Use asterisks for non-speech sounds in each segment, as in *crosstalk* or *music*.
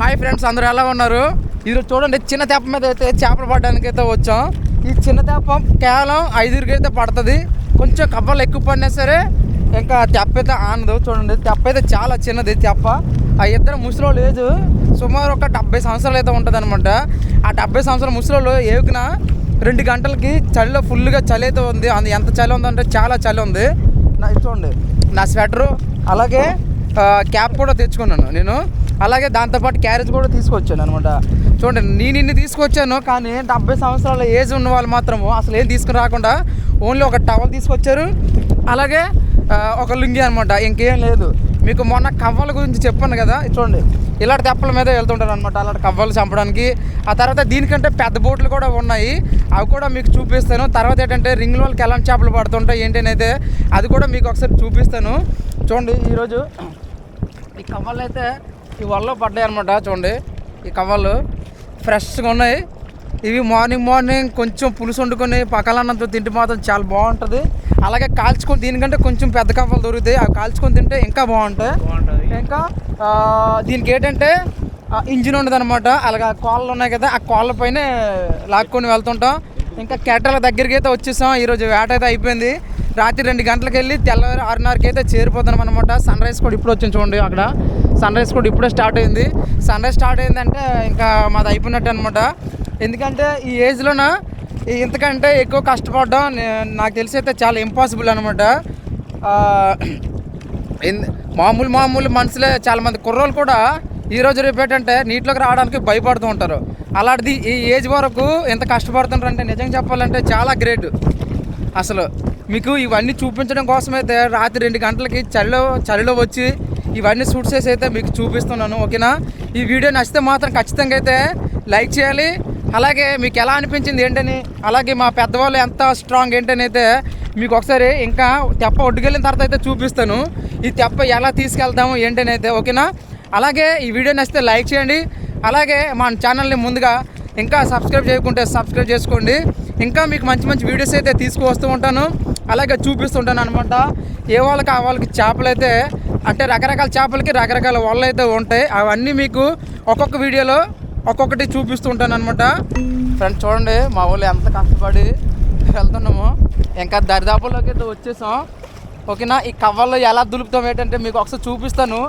Hi friends అందరూ ఎలా ఉన్నారు? ఇది చూడండి చిన్న తెప్ప మీద అయితే చేపలు పడడానికి అయితే వచ్చాం. ఈ చిన్న తెప్ప కేవలం ఐదుగురికి అయితే పడుతుంది. కొంచెం కబ్బలు ఎక్కువ పడినా సరే ఇంకా తెప్ప అయితే ఆనదు. చూడండి తెప్ప అయితే చాలా చిన్నది తెప్ప. ఆ ఇద్దరు ముసలో లేదు. సుమారు ఒక డెబ్బై సంవత్సరాలు అయితే ఉంటుంది అనమాట ఆ డెబ్బై సంవత్సరాల ముసలోళ్ళు ఏవికిన రెండు గంటలకి చలిలో ఫుల్గా చలి అయితే ఉంది. అది ఎంత చలి ఉందంటే చాలా చలి ఉంది. నా చూడండి నా స్వెటరు అలాగే క్యాప్ కూడా తెచ్చుకున్నాను నేను. అలాగే దాంతోపాటు క్యారేజ్ కూడా తీసుకొచ్చాను అనమాట చూడండి నేను ఇన్ని తీసుకొచ్చాను కానీ డెబ్బై సంవత్సరాల ఏజ్ ఉన్న వాళ్ళు మాత్రము అసలు ఏం తీసుకుని రాకుండా ఓన్లీ ఒక టవల్ తీసుకొచ్చారు. అలాగే ఒక లుంగి అనమాట ఇంకేం లేదు. మీకు మొన్న కవ్వల గురించి చెప్పాను కదా చూడండి. ఇలాంటి తెప్పల మీద వెళ్తుంటారు అనమాట అలాంటి కవ్వలు చంపడానికి. ఆ తర్వాత దీనికంటే పెద్ద బోట్లు కూడా ఉన్నాయి. అవి కూడా మీకు చూపిస్తాను. తర్వాత ఏంటంటే రింగ్ వాళ్ళకి ఎలాంటి చేపలు పడుతుంటాయి ఏంటి అయితే అది కూడా మీకు ఒకసారి చూపిస్తాను. చూడండి ఈరోజు ఈ కవ్వలు అయితే ఈ వల్ల పడ్డాయి అనమాట చూడండి. ఈ కవ్వలు. ఫ్రెష్గా ఉన్నాయి. ఇవి మార్నింగ్ మార్నింగ్ కొంచెం పులుసు వండుకొని పక్కలన్నంతో తింటే మాత్రం చాలా బాగుంటుంది. అలాగే కాల్చుకొని దీనికంటే కొంచెం పెద్ద కవ్వలు దొరుకుతాయి. అవి కాల్చుకొని తింటే ఇంకా బాగుంటాయి. ఇంకా దీనికి ఏంటంటే ఇంజిన్ ఉండదు అనమాట అలాగే ఆ కోళ్ళు ఉన్నాయి కదా ఆ కోళ్ళ పైన లాక్కొని వెళ్తుంటాం. ఇంకా కేటల దగ్గరికి అయితే వచ్చేసాం. ఈరోజు వేట అయితే అయిపోయింది. రాత్రి రెండు గంటలకు వెళ్ళి తెల్లవారు ఆరున్నరకి అయితే చేరిపోతున్నాం అనమాట సన్ రైజ్ కూడా ఇప్పుడు వచ్చింది చూడండి అక్కడ. సన్ రైజ్ కూడా ఇప్పుడే స్టార్ట్ అయింది. సన్ రైజ్ స్టార్ట్ అయిందంటే ఇంకా మాది అయిపోయినట్టు అనమాట ఎందుకంటే ఈ ఏజ్లోన ఇంతకంటే ఎక్కువ కష్టపడడం నాకు తెలిసి అయితే చాలా ఇంపాసిబుల్ అనమాట మామూలు మామూలు మనుషులే చాలా మంది కుర్రోళ్ళు కూడా ఈ రోజు రేపు ఏంటంటే నీటిలోకి రావడానికి భయపడుతూ ఉంటారు. అలాంటిది ఈ ఏజ్ వరకు ఎంత కష్టపడుతుంటారు అంటే నిజంగా చెప్పాలంటే చాలా గ్రేట్ అసలు మీకు ఇవన్నీ చూపించడం కోసమైతే రాత్రి రెండు గంటలకి చలిలో చలిలో వచ్చి ఇవన్నీ షూట్ చేసి అయితే మీకు చూపిస్తున్నాను ఓకేనా? ఈ వీడియో నచ్చితే మాత్రం ఖచ్చితంగా అయితే లైక్ చేయాలి. అలాగే మీకు ఎలా అనిపించింది ఏంటని అలాగే మా పెద్దవాళ్ళు ఎంత స్ట్రాంగ్ ఏంటని అయితే మీకు ఒకసారి ఇంకా తెప్ప ఒడ్డుకెళ్ళిన తర్వాత అయితే చూపిస్తాను. ఈ తెప్ప ఎలా తీసుకెళ్తాము ఏంటని అయితే ఓకేనా? అలాగే ఈ వీడియో నచ్చితే లైక్ చేయండి. అలాగే మన ఛానల్ని ముందుగా ఇంకా సబ్స్క్రైబ్ చేయకుంటే సబ్స్క్రైబ్ చేసుకోండి. ఇంకా మీకు మంచి మంచి వీడియోస్ అయితే తీసుకువస్తూ ఉంటాను. అలాగే చూపిస్తుంటాను అనమాట ఏ వాళ్ళకి ఆ వాళ్ళకి చేపలు అయితే అంటే రకరకాల చేపలకి రకరకాల వలలు అయితే ఉంటాయి. అవన్నీ మీకు ఒక్కొక్క వీడియోలో ఒక్కొక్కటి చూపిస్తుంటాను అనమాట ఫ్రెండ్స్ చూడండి మా వాళ్ళు ఎంత కష్టపడి వెళ్తున్నాము. ఇంకా దరిదాపుల్లోకి అయితే వచ్చేసాం. ఓకేనా? ఈ కవ్వల్లో ఎలా దులుపుతాం ఏంటంటే మీకు ఒకసారి చూపిస్తాను.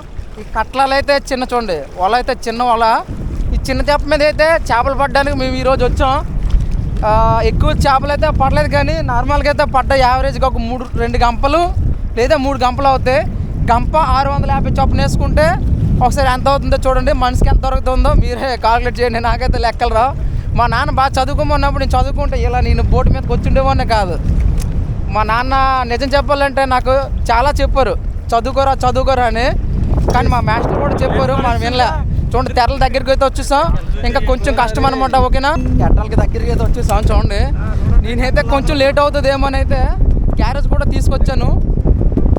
ఈ కట్లలో అయితే చిన్న చూడండి వల అయితే చిన్న వల ఈ చిన్న చేప మీద అయితే చేపలు పడడానికి మేము ఈరోజు వచ్చాం. ఎక్కువ చేపలు అయితే పడలేదు కానీ నార్మల్గా అయితే పడ్డ యావరేజ్గా ఒక మూడు రెండు గంపలు లేదా మూడు గంపలు అవుతాయి. గంప ఆరు వందల యాభై చొప్పున వేసుకుంటే ఒకసారి ఎంత అవుతుందో చూడండి. మనిషికి ఎంత దొరుకుతుందో మీరే కాల్కులేట్ చేయండి. నాకైతే లెక్కలు రావు. మా నాన్న బాగా చదువుకోమన్నప్పుడు నేను చదువుకుంటే ఇలా నేను బోటు మీదకి వచ్చిండేవాడిని కాదు. మా నాన్న నిజం చెప్పాలంటే నాకు చాలా చెప్పారు. చదువుకోరా చదువుకోరా అని. కానీ మా మాస్టర్ కూడా చెప్పారు మనం వినలే. చూడండి తెరల దగ్గరికి అయితే వచ్చేసాం. ఇంకా కొంచెం కష్టం అనమాట ఓకేనా? తెరలకి దగ్గరికి అయితే వచ్చేసాం చూడండి. నేనైతే కొంచెం లేట్ అవుతుందేమో అని అయితే క్యారేజ్ కూడా తీసుకొచ్చాను.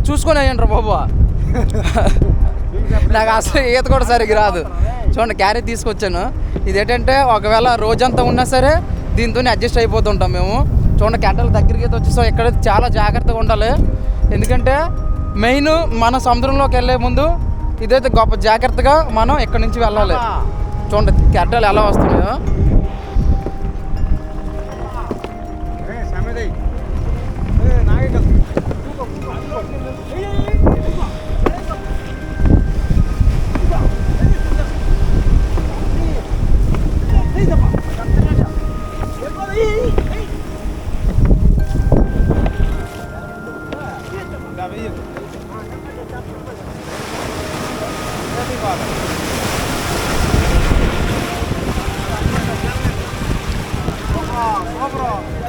చూసుకొని అయ్యండి బాబు. నాకు అసలు ఈత కూడా సరిగ్గా రాదు. చూడండి క్యారేజ్ తీసుకొచ్చాను. ఇది ఏంటంటే ఒకవేళ రోజంతా ఉన్నా సరే దీంతో అడ్జస్ట్ అయిపోతుంటాం మేము. చూడండి క్యాటల దగ్గరికి అయితే వచ్చేసాం. ఇక్కడ చాలా జాగ్రత్తగా ఉండాలి. ఎందుకంటే మెయిన్ మన సముద్రంలోకి వెళ్ళే ముందు ఇదైతే గొప్ప జాగ్రత్తగా మనం ఇక్కడ నుంచి వెళ్ళాలి చూడండి కెరటాలు ఎలా వస్తున్నాయో Hey, the dobro.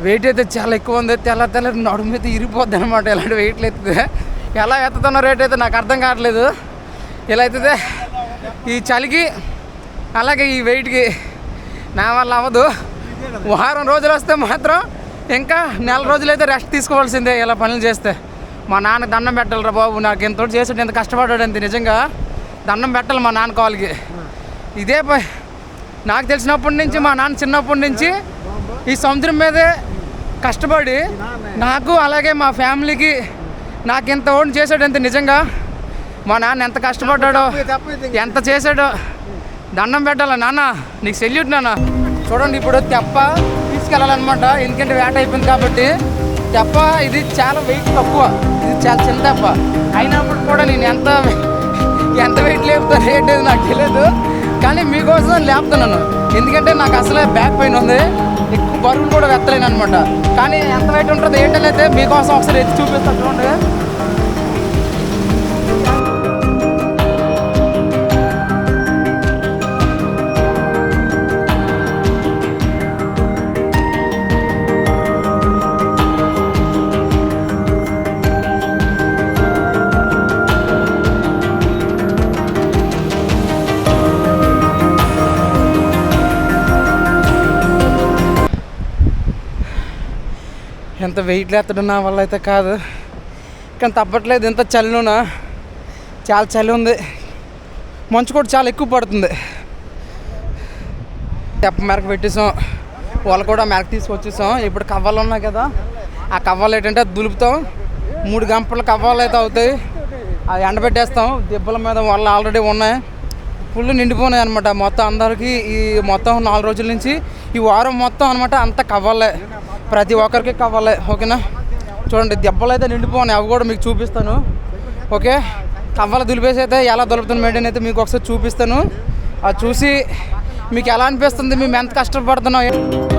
వెయిట్ అయితే చాలా ఎక్కువ ఉంది. తెల్ల తెల్ల నడుము అయితే ఇరిగిపోద్ది అనమాట ఇలాంటి వెయిట్లు ఎత్తితే ఎలా ఎత్తుతున్న రేట్ అయితే నాకు అర్థం కావట్లేదు. ఇలా అవుతుంది ఈ చలికి అలాగే ఈ వెయిట్కి నా వల్ల అవ్వదు. వారం రోజులు వస్తే మాత్రం ఇంకా నెల రోజులైతే రెస్ట్ తీసుకోవాల్సిందే ఇలా పనులు చేస్తే. మా నాన్న దండం పెట్టాలిరా బాబు. నాకు ఇంత చేసాడు ఎంత కష్టపడ్డాడు అంత నిజంగా. దండం పెట్టాలి మా నాన్న కాల్కి. ఇదే ప- నాకు తెలిసినప్పటి నుంచి మా నాన్న చిన్నప్పటి నుంచి ఈ సముద్రం మీదే కష్టపడి నాకు అలాగే మా ఫ్యామిలీకి నాకు ఇంత ఓన్ చేశాడు ఎంత నిజంగా. మా నాన్న ఎంత కష్టపడ్డాడో ఎంత చేశాడో. దండం పెట్టాలా నాన్న? నీకు సెల్యూట్ నాన్న. చూడండి ఇప్పుడు తెప్ప తీసుకెళ్ళాలన్నమాట. ఎందుకంటే వేట అయిపోయింది కాబట్టి. తెప్ప ఇది చాలా వెయిట్ తక్కువ. ఇది చాలా చిన్న తెప్ప. అయినప్పుడు కూడా నేను ఎంత *laughs* ఎంత వెయిట్ లేపుతాను రేట్ నాకు తెలియదు కానీ మీకోసం లేపుతున్నాను. ఎందుకంటే నాకు అసలే బ్యాక్ పెయిన్ ఉంది. బరువులు కూడా వెత్తలేను అనమాట కానీ ఎంత వెయిట్ ఉంటుంది ఏంటనేది మీకోసం ఒకసారి ఎత్తి చూపిస్తాను చూడండి. ఎంత వెయిట్ లేత్తడం నా వల్ల అయితే కాదు. కానీ తప్పట్లేదు ఎంత చలిలోనా చాలా చలి ఉంది. మంచు కూడా చాలా ఎక్కువ పడుతుంది. తెప్ప మేరకు పెట్టేసాం. వాళ్ళు కూడా మేరకు తీసుకొచ్చేసాం. ఇప్పుడు కవ్వాలు ఉన్నాయి కదా ఆ కవ్వాలు ఏంటంటే దులుపుతాం. మూడు గంపల కవ్వాలు అయితే అవుతాయి. అది ఎండబెట్టేస్తాం. దెబ్బల మీద వాళ్ళు ఆల్రెడీ ఉన్నాయి. ఫుల్ నిండిపోయినాయి అనమాట మొత్తం అందరికీ ఈ మొత్తం నాలుగు రోజుల నుంచి ఈ వారం మొత్తం అనమాట అంత కవ్వాలే. ప్రతి ఒక్కరికి కావాలి ఓకేనా? చూడండి దెబ్బలు అయితే నిండిపోయినాయి అవి కూడా మీకు చూపిస్తాను. ఓకే? కవ్వల దులిపేసి అయితే ఎలా దులుపుతున్న మెయింటైన్ అయితే మీకు ఒకసారి చూపిస్తాను. అది చూసి మీకు ఎలా అనిపిస్తుంది మేము ఎంత కష్టపడుతున్నాం?